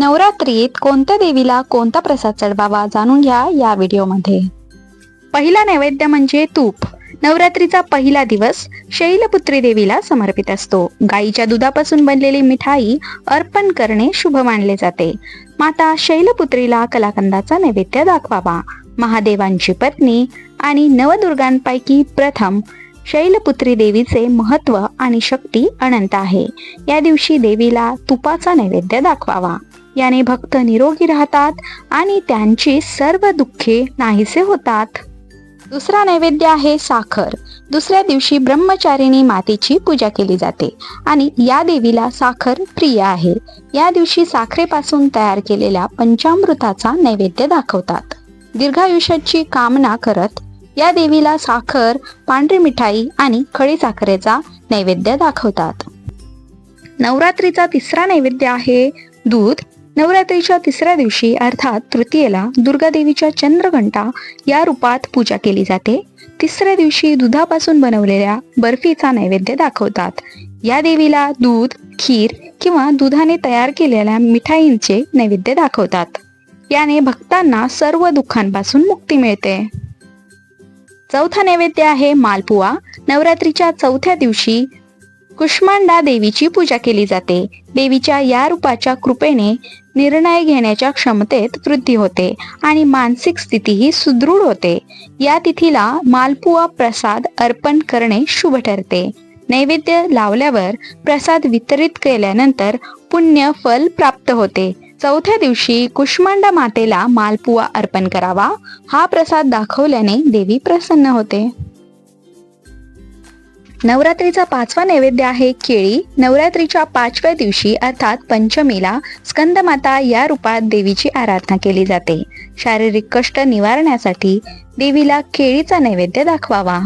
नवरात्रीत कोणत्या देवीला कोणता प्रसाद चढवावा जाणून घ्या या व्हिडिओमध्ये. पहिला नैवेद्य म्हणजे तूप. नवरात्रीचा पहिला दिवस शैलपुत्री देवीला समर्पित असतो. गाईच्या दुधापासून बनलेली मिठाई अर्पण करणे शुभ मानले जाते. माता शैलपुत्रीला कलाकंदाचा नैवेद्य दाखवावा. महादेवांची पत्नी आणि नवदुर्गांपैकी प्रथम शैलपुत्री देवीचे महत्त्व आणि शक्ती अनंत आहे. या दिवशी देवीला तुपाचा नैवेद्य दाखवावा. याने भक्त निरोगी राहतात आणि त्यांची सर्व दुःखे नाहीसे होतात. दुसरा नैवेद्य आहे साखर. दुसऱ्या दिवशी ब्रह्मचारिणी मातेची पूजा केली जाते आणि या देवीला साखर प्रिय आहे. या दिवशी साखरेपासून तयार केलेल्या पंचामृताचा नैवेद्य दाखवतात. दीर्घायुष्याची कामना करत या देवीला साखर पांढरी मिठाई आणि खडी साखरेचा नैवेद्य दाखवतात. नवरात्रीचा तिसरा नैवेद्य आहे दूध. नवरात्रीच्या तिसऱ्या दिवशी अर्थात तृतीयेला दुर्गा देवीच्या चंद्रघंटा या रूपात पूजा केली जाते. तिसऱ्या दिवशी दुधापासून बनवलेल्या बर्फीचा नैवेद्य दाखवतात. या देवीला दूध खीर किंवा दुधाने तयार केलेल्या मिठाईंचे नैवेद्य दाखवतात. याने भक्तांना सर्व दुःखांपासून मुक्ती मिळते. चौथा नैवेद्य आहे मालपुआ नवरात्रीच्या चौथ्या दिवशी कुष्मांडा देवीची पूजा केली जाते. देवीच्या या रूपाच्या कृपेने निर्णय घेण्याच्या क्षमतेत वृद्धी होते आणि मानसिक स्थितीही सुदृढ होते. या तिथीला मालपुआ प्रसाद अर्पण करणे शुभ ठरते. नैवेद्य लावल्यावर प्रसाद वितरित केल्यानंतर पुण्य फल प्राप्त होते. चौथ्या दिवशी कुष्मांडा मातेला मालपुआ अर्पण करावा. हा प्रसाद दाखवल्याने देवी प्रसन्न होते. नवरात्रीचा पाचवा नैवेद्य आहे केळी. नवरात्रीच्या पाचव्या दिवशी अर्थात पंचमीला स्कंदमाता या रूपात देवीची आराधना केली जाते. शारीरिक कष्ट निवारण्यासाठी देवीला केळीचा नैवेद्य दाखवावा.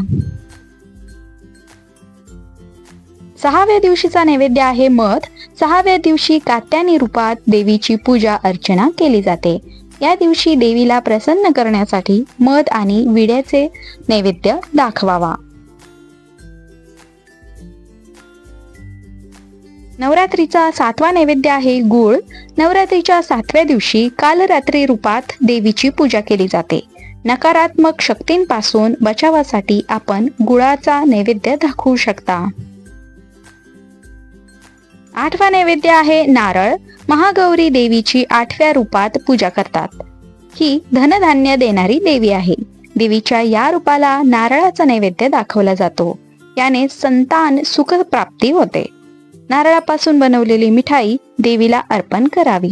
सहाव्या दिवशीचा नैवेद्य आहे मध. सहाव्या दिवशी कात्यानी रूपात देवीची पूजा अर्चना केली जाते. या दिवशी देवीला प्रसन्न करण्यासाठी मध आणि विड्याचे नैवेद्य दाखवावा. नवरात्रीचा सातवा नैवेद्य आहे गुळ. नवरात्रीच्या सातव्या दिवशी कालरात्री रूपात देवीची पूजा केली जाते. नकारात्मक शक्तींपासून बचावासाठी आपण गुळाचा नैवेद्य दाखवू शकता. आठवा नैवेद्य आहे नारळ. महागौरी देवीची आठव्या रूपात पूजा करतात. ही धनधान्य देणारी देवी आहे. देवीच्या या रूपाला नारळाचा नैवेद्य दाखवला जातो. याने संतान सुख प्राप्ती होते. नारळापासून बनवलेली मिठाई देवीला अर्पण करावी.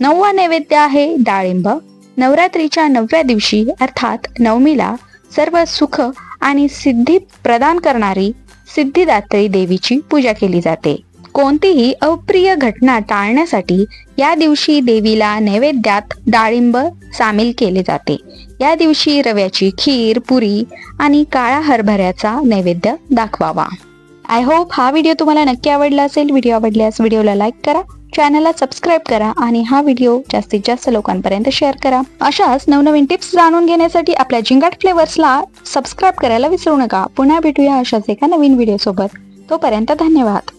नववा नैवेद्य आहे डाळिंब. नवरात्रीच्या नवव्या दिवशी अर्थात नवमीला सर्व सुख आणि सिद्धी प्रदान करणारी सिद्धिदात्री देवीची पूजा केली जाते. कोणतीही अप्रिय घटना टाळण्यासाठी या दिवशी देवीला नैवेद्यात डाळिंब सामील केले जाते. या दिवशी रव्याची खीर पुरी आणि काळा हरभऱ्याचा नैवेद्य दाखवावा. आय होप हा व्हिडिओ तुम्हाला नक्की आवडला असेल. व्हिडिओ आवडल्यास व्हिडिओला लाईक करा चॅनलला सबस्क्राईब करा आणि हा व्हिडिओ जास्तीत जास्त लोकांपर्यंत शेअर करा. अशाच नवनवीन टिप्स जाणून घेण्यासाठी आपल्या जिंगाट फ्लेवर्सला सबस्क्राईब करायला विसरू नका. पुन्हा भेटूया अशाच एका नवीन व्हिडिओ सोबत. तोपर्यंत धन्यवाद.